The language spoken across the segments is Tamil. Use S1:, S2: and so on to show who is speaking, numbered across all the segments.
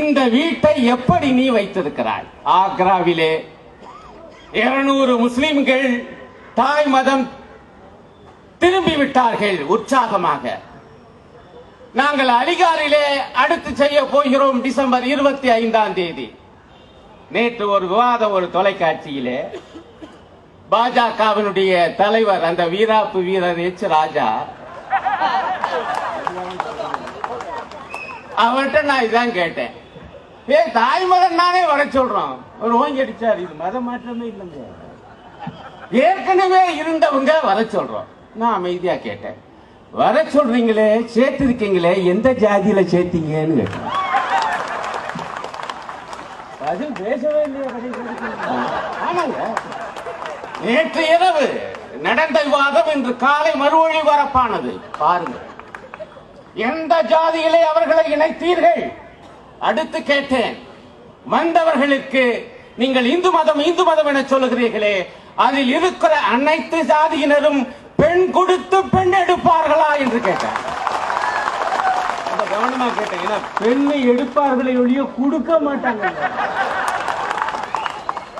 S1: இந்த வீட்டை எப்படி நீ வைத்திருக்கிறாய்? ஆக்ராவிலே இருநூறு முஸ்லிம்கள் தாய் மதம் திரும்பி விட்டார்கள் உற்சாகமாக. நாங்கள் அலிகாரிலே அடுத்து செய்ய போகிறோம் டிசம்பர் இருபத்தி ஐந்தாம் தேதி. நேற்று ஒரு விவாதம் ஒரு தொலைக்காட்சியிலே பாஜகவினுடைய தலைவர் அந்த வீராப்பு வீரர் எச் ராஜா அவர்கிட்ட நான் இதான் கேட்டேன். ஏ தாய்மகன் நானே வர சொல்றோம் ஒரு ஓங்கிடிச்சார் இது மத மாற்றமே இல்லைங்க. ஏற்கனவே இருந்தவங்க வர சொல்றோம். நான் அமைதியா கேட்டேன். வர சொல்றீங்களே சேர்த்திருக்கீங்களே எந்த ஜாதியில சேர்த்தீங்கன்னு கேட்டேன். அது பேசவே இல்லையா ஆமாங்க. நேற்று இரவு நடந்த விவாதம் இன்று காலை மறுவழி வரப்பானது. பாருங்க. எந்த ஜாதியிலே அவர்களை இணைத்தீர்கள்? அடுத்து கேட்டேன். வந்தவர்களுக்கு நீங்கள் இந்து மதம் இந்து மதம் என சொல்லுகிறீர்களே அதில் இருக்கிற அனைத்து ஜாதியினரும் பெண் கொடுத்து பெண் எடுப்பார்களா என்று கேட்டேன். கவனமா கேட்டேன். பெண்ணை எடுப்பார்களே ஒழிய கொடுக்க மாட்டாங்க.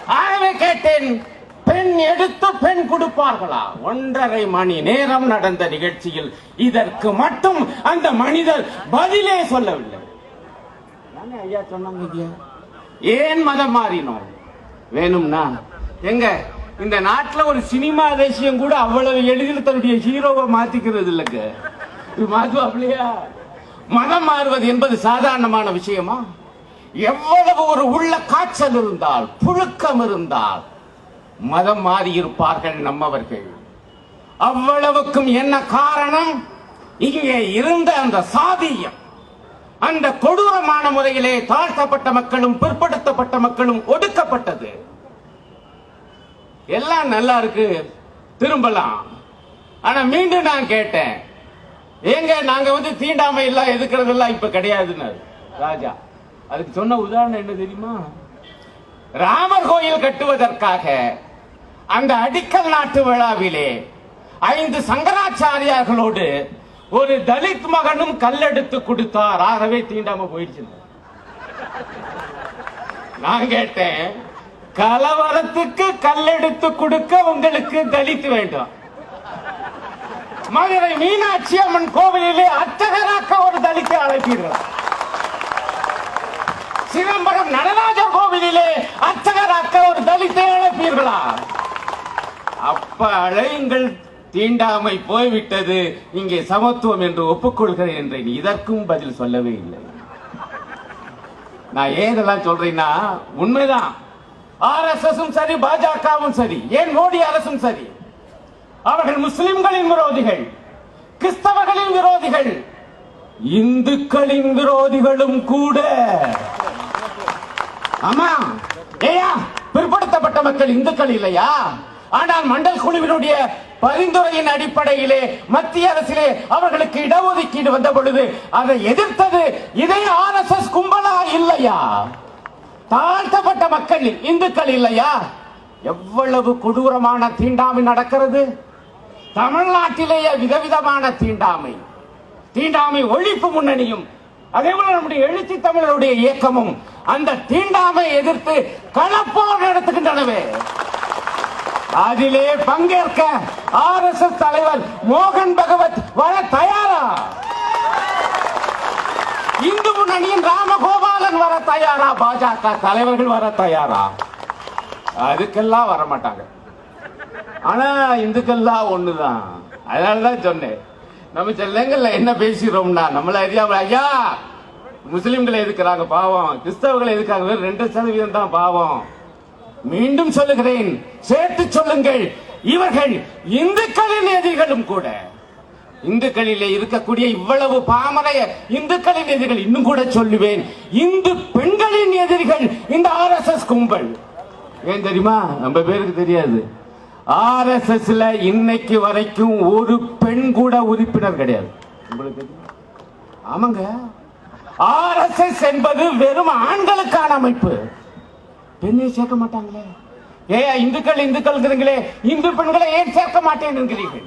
S1: ஆகவே கேட்டேன் பெண் எடுத்து பெண் கொடுப்பார்களா? ஒன்றரை மணி நேரம் நடந்த நிகழ்ச்சியில் இதற்கு மட்டும் அந்த மனிதர் பதிலே சொல்லவில்லை. தானே ஐயா சொன்னாங்க ஏன் மதம் மாறினோம் வேணும்னா எங்க? இந்த நாட்டுல ஒரு சினிமா தேசியம் கூட அவ்வளவு எளிதில் தன்னுடைய ஹீரோவை மாத்திக்கிறது இல்லைங்க. இது மாத்துவாப்லையா மதம் மாறுவது என்பது சாதாரணமான விஷயமா? எவ்வளவு ஒரு உள்ள காய்ச்சல் இருந்தால் புழுக்கம் இருந்தால் மதம் மாறியிருப்பார்கள் நம்மவர்கள். அவ்வளவுக்கும் என்ன காரணம்? இங்கே இருந்த அந்த சாதியம். அந்த கொடூரமான முறையிலே தாழ்த்தப்பட்ட மக்களும் பிற்படுத்தப்பட்ட மக்களும் ஒடுக்கப்பட்டது. எல்லாம் நல்லா இருக்கு திரும்பலாம். ஆனா மீண்டும் நான் கேட்டேன் ஏங்க நாங்க வந்து தீண்டாமை எல்லாம் எதுக்குறதெல்லாம் இப்ப கிடையாதுன்னு ராஜா அதுக்கு சொன்ன உதாரணம் என்ன தெரியுமா? ராமர் கோயில் கட்டுவதற்காக அந்த அடிக்கல் நாட்டு விழாவிலே ஐந்து சங்கராச்சாரியார்களோடு ஒரு தலித் மகனும் கல்லெடுத்து கொடுத்தார் ஆகவே தீண்டாம போயிடுச்சு. நான் கேட்டேன் கலவரத்துக்கு கல்லெடுத்து கொடுக்க உங்களுக்கு தலித்து வேண்டும். மதுரை மீனாட்சி அம்மன் கோவிலிலே அர்ச்சகராக்க ஒரு தலித்தை அழைப்பீர்கள் சிதம்பரம் நடராஜர் கோவிலிலே அர்ச்சகராக்க ஒரு தலித்தை அழைப்பீர்களா? அப்ப அழையுங்கள் தீண்டாமை போய்விட்டது. இங்கே சமத்துவம் என்று ஒப்புக்கொள்கிறேன் என்றேன் இதற்கும் பதில் சொல்லவே இல்லை. நான் ஏன் இதெல்லாம் சொல்றேன்னா உண்மைதான். ஆர்எஸ்எஸும் சரி பாஜகவும் சரி ஏன் மோடி அரசும் சரி. அவர்கள் முஸ்லிம்களின் விரோதிகள் கிறிஸ்தவர்களின் விரோதிகள் இந்துக்களின் விரோதிகளும் கூட. ஆமா. ஏயா பிற்படுத்தப்பட்ட மக்கள் இந்துக்கள் இல்லையா? ஆனால் மண்டல் குழுவினுடைய பரிந்துரையின் அடிப்படையிலே மத்திய அரசிலே அவர்களுக்கு இடஒதுக்கீடு வந்த பொழுது அதை எதிர்த்தது இதே ஆர்எஸ்எஸ் கும்பலா இல்லையா? தாழ்த்தப்பட்ட மக்கள் இந்துக்கள் இல்லையா? எவ்வளவு கொடூரமான தீண்டாமை நடக்கிறது? தமிழ்நாட்டிலேயே விதவிதமான தீண்டாமை. தீண்டாமை ஒழிப்பு முன்னணியும் அதே போல நம்முடைய எழுச்சி தமிழருடைய இயக்கமும் அந்த தீண்டாமை எதிர்த்து களப்போர் நடத்துகின்றனவே. அதிலே பங்கேற்க ஆர் எஸ் எஸ் தலைவர் மோகன் பகவத் வர தயாரா? இந்து முன்னணியின் ராமகோபாலன் வர தயாரா? பாஜக தலைவர்கள் வர தயாரா? அதுக்கெல்லாம் வர மாட்டாங்க ஆனா இந்துக்கெல்லாம் ஒண்ணுதான். அதனாலதான் சொன்னேன். நம்ம செல்லங்கள்ல என்ன பேசுகிறோம்னா நம்மள அறியாமல் ஐயா முஸ்லிம்களை எதுக்குறாங்க பாவம்? கிறிஸ்தவர்களை எதுக்காங்க ரெண்டு சதவீதம் தான் பாவம். மீண்டும் சொல்லுகிறேன். சேர்த்து சொல்லுங்கள். இவர்கள் இந்துக்களின் எதிரிகளும் கூட. இந்துக்களிலே இருக்கக்கூடிய இவ்வளவு பாமரைய இந்துக்களின் எதிரிகள் இன்னும் கூட சொல்லுவேன். இந்து பெண்களின் எதிரிகள் இந்த ஆர்எஸ்எஸ் கும்பல். ஏன் தெரியுமா? நம்ம பேருக்கு தெரியாது. ஆர்எஸ்எஸ்ல இன்னைக்கு வரைக்கும் ஒரு பெண் கூட உறுப்பினர் கிடையாது. உங்களுக்கு ஆமாங்க. ஆர் எஸ் ஆர்எஸ்எஸ் என்பது வெறும் ஆண்களுக்கான அமைப்பு. பெண்ணை சேர்க்க மாட்டாங்களே. ஏ இந்துக்கள் இந்துக்கள்ங்கிறீங்களே இந்து பெண்களை ஏன் சேர்க்க மாட்டேன் என்கிறீர்கள்?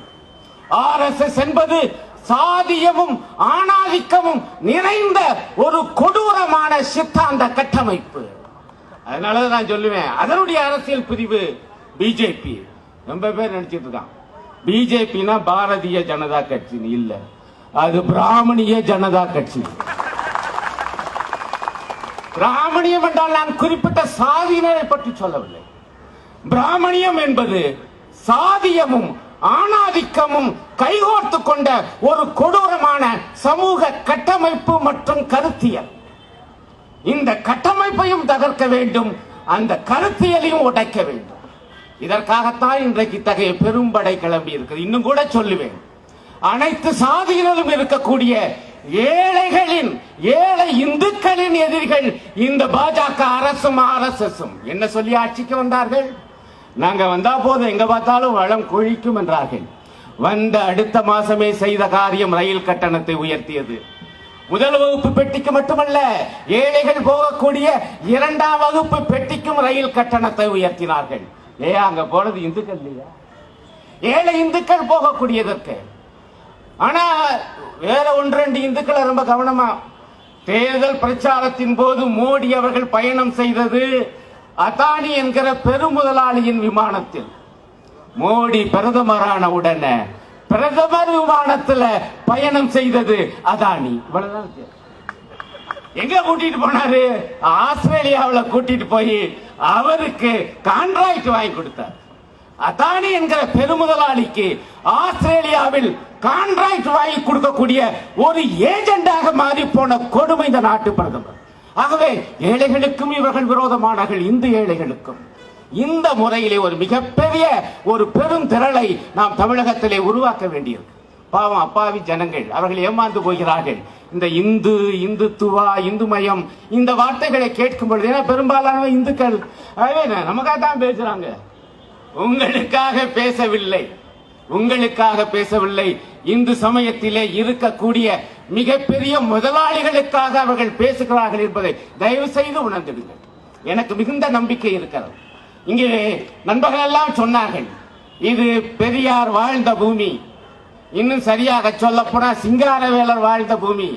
S1: ஆர்எஸ்எஸ் என்பது சாதியமும் ஆணாதிக்கமும் நிறைந்த ஒரு கொடூரமான சித்தாந்த கட்டமைப்பு. அதனால நான் சொல்லுவேன் அதனுடைய அரசியல் பிரிவு பிஜேபி. ரொம்ப பேர் நினைச்சிட்டு இருக்கான். பிஜேபினா பாரதிய ஜனதா கட்சி இல்ல. அது பிராமணிய ஜனதா கட்சி. பிராமணியம் என்றால் நான் குறிப்பிட்ட சாதியினரை பற்றி சொல்லவில்லை. பிராமணியம் என்பது சாதியமும் ஆணாதிக்கமும் கைகோர்த்து கொண்ட ஒரு கொடூரமான சமூக கட்டமைப்பு மற்றும் கருத்தியல். இந்த கட்டமைப்பையும் தகர்க்க வேண்டும் அந்த கருத்தியலையும் உடைக்க வேண்டும். இதற்காகத்தான் இன்றைக்கு இத்தகைய பெரும்படை கிளம்பி இருக்குது. இன்னும் கூட சொல்லுவேன். அனைத்து சாதியினரும் இருக்கக்கூடிய ஏழைகளின் ஏழை இந்துக்களின் எதிரிகள் இந்த பாஜக அரசும் ஆர்எஸ்எஸும் என்ன சொல்லி ஆட்சிக்கு வந்தார்கள்? நாங்கள் வந்தா போதும் எங்க பார்த்தாலும் வளம் கொழிக்கும் என்றார்கள். வந்த அடுத்த மாசமே செய்த காரியம் ரயில் கட்டணத்தை உயர்த்தியது. முதல் வகுப்பு பெட்டிக்கு மட்டுமல்ல ஏழைகள் போகக்கூடிய இரண்டாம் வகுப்பு பெட்டிக்கும் ரயில் கட்டணத்தை உயர்த்தினார்கள். ஏ அங்க போனது இந்துக்கள் இல்லையா? ஏழை இந்துக்கள் போகக்கூடியதற்கு. ஆனா வேற ஒன்று ரெண்டு இந்துக்களை ரொம்ப கவனமா. தேர்தல் பிரச்சாரத்தின் போது மோடி அவர்கள் பயணம் செய்தது அதானி என்கிற பெருமுதலாளியின் விமானத்தில். மோடி பிரதமரான உடனே பிரதமர் விமானத்துல பயணம் செய்தது அதானி. இவ்வளவுதான் எங்க கூட்டிட்டு போனாரு? ஆஸ்திரேலியாவில் கூட்டிட்டு போய் அவருக்கு கான்ட்ராக்ட் வாங்கி கொடுத்தார். அதானி என்கிற பெருமுதலாளிக்கு ஆஸ்திரேலியாவில் கான்ட்ராக்ட் வாங்கி கொடுக்கக்கூடிய ஒரு ஏஜெண்டாக மாறி போன கொடுமை இந்த நாட்டு பிரதமர். ஆகவே ஏழைகளுக்கும் இவர்கள் விரோதமானார்கள் இந்து ஏழைகளுக்கும். இந்த முறையிலே ஒரு மிகப்பெரிய ஒரு பெரும் திரளை நாம் தமிழகத்திலே உருவாக்க வேண்டியிருக்கு. பாவம் அப்பாவி ஜனங்கள் அவர்கள் ஏமாந்து போகிறார்கள். இந்த இந்து இந்துத்துவா இந்துமயம் இந்த வார்த்தைகளை கேட்கும் பொழுது ஏன்னா பெரும்பாலான இந்துக்கள். நமக்காக தான் பேசுறாங்க. உங்களுக்காக பேசவில்லை. உங்களுக்காக பேசவில்லை. இந்து சமயத்திலே இருக்கக்கூடிய மிகப்பெரிய முதலாளிகளுக்காக அவர்கள் பேசுகிறார்கள் என்பதை தயவு செய்து உணர்ந்திடுங்கள். எனக்கு மிகுந்த நம்பிக்கை இருக்கிறது. இங்கே நண்பர்கள் எல்லாம் சொன்னார்கள் இது பெரியார் வாழ்ந்த பூமி. இன்னும் சரியாக சொல்ல போனா சிங்காரவேலர் வாழ்ந்த பூமி.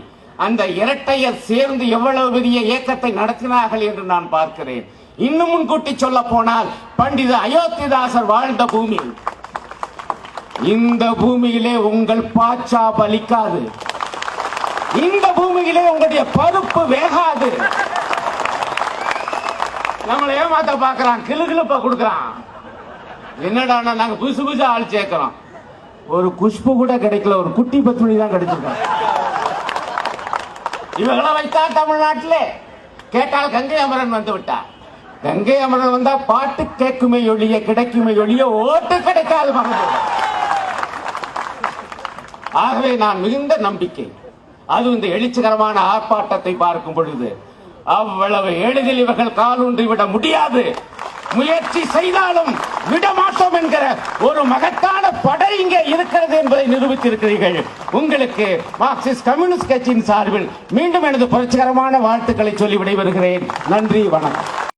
S1: அந்த இரட்டையர் சேர்ந்து எவ்வளவு பெரிய இயக்கத்தை நடத்தினார்கள் என்று நான் பார்க்கிறேன். இன்னும் முன்கூட்டி சொல்ல போனால் பண்டித அயோத்திதாசர் வாழ்ந்த பூமி. இந்த பூமியிலே உங்கள் பாச்சா பலிக்காது இந்த பூமியிலே உங்களுடைய பருப்பு வேகாது. நம்மளை ஏமாத்த பாக்குறான் கிளு கிளுப்பா கொடுக்கறான். என்னடா நாங்க புதுசு புதுசு ஆள் சேர்க்கிறோம். ஒரு குஷ்பு கூட கிடைக்கல ஒரு குட்டி பத்துமணி தான் கிடைச்சிருக்கோம் இவங்களை வைத்தா தமிழ்நாட்டிலே. கேட்டால் கங்கை அமரன் வந்து விட்டா. கங்கை அமரன் வந்தா பாட்டு கேட்குமே ஒழிய கிடைக்குமே ஒழிய ஓட்டு கிடைக்காது மகன். ஆகவே நான் மிகுந்த நம்பிக்கை. அது இந்த எழுச்சிகரமான ஆர்ப்பாட்டத்தை பார்க்கும் பொழுது அவ்வளவு எளிதில் இவர்கள் காலூன்றி விட முடியாது. முயற்சி செய்தாலும் விடமாட்டோம் என்கிற ஒரு மகத்தான படை இங்கே இருக்கிறது என்பதை நிரூபித்திருக்கிறீர்கள். உங்களுக்கு மார்க்சிஸ்ட் கம்யூனிஸ்ட் கட்சியின் சார்பில் மீண்டும் எனது புரட்சிகரமான வாழ்த்துக்களை சொல்லி விடைபெறுகிறேன். நன்றி வணக்கம்.